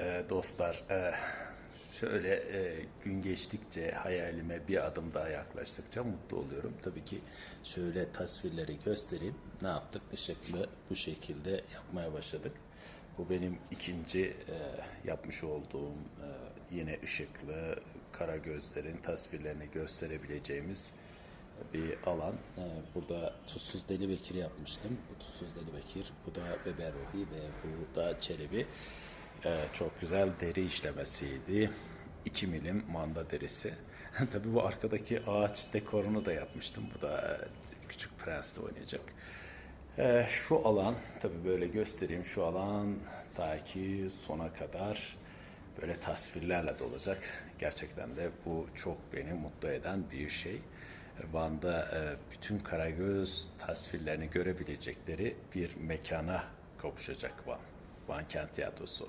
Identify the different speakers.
Speaker 1: Ee, dostlar, e, şöyle e, gün geçtikçe hayalime bir adım daha yaklaştıkça mutlu oluyorum. Tabii ki şöyle tasvirleri göstereyim. Ne yaptık? Işıklı bu şekilde yapmaya başladık. Bu benim ikinci e, yapmış olduğum yine ışıklı kara gözlerin tasvirlerini gösterebileceğimiz bir alan. Burada Tuzsuz Deli Bekir yapmıştım. Bu Tuzsuz Deli Bekir, bu da Bebe Ruhi ve bu da Çelebi. Ee, Çok güzel deri işlemesiydi. 2 milim manda derisi. Tabii bu arkadaki ağaç dekorunu da yapmıştım. Bu da e, Küçük Prens'te oynayacak. Ee, şu alan, tabii böyle göstereyim. Şu alan ta ki sona kadar böyle tasvirlerle dolacak. Gerçekten de bu çok beni mutlu eden bir şey. Van'da e, bütün Karagöz tasvirlerini görebilecekleri bir mekana kavuşacak Van. Van Kent Tiyatrosu.